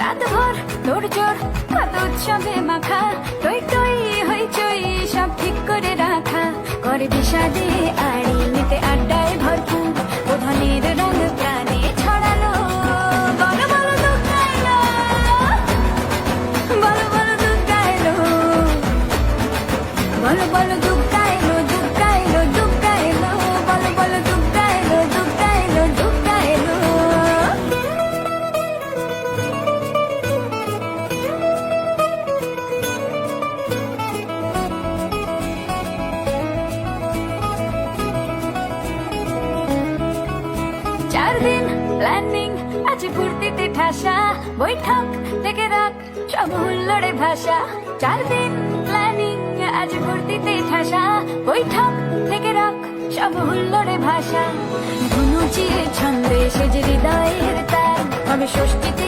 রাতভর তোর জোর কত উৎসবে মাখা, টই টই হইচই সব ঠিক করে রাখা, করে বিষাদে চার দিন প্ল্যানিং আজ ফুর্তিতে ঠাসা, বৈঠক থেকে রাখ সব হুল্লোড়ে ভাষা চার দিন প্ল্যানিং আজ ফুর্তিতে ঠাসা, বৈঠক থেকে রাখ সব হুল্লোড়ে ভাষা ধুনুচিয়ে ছন্দে সেজে হৃদয়ের তার আমি ষষ্ঠীতেই শুরু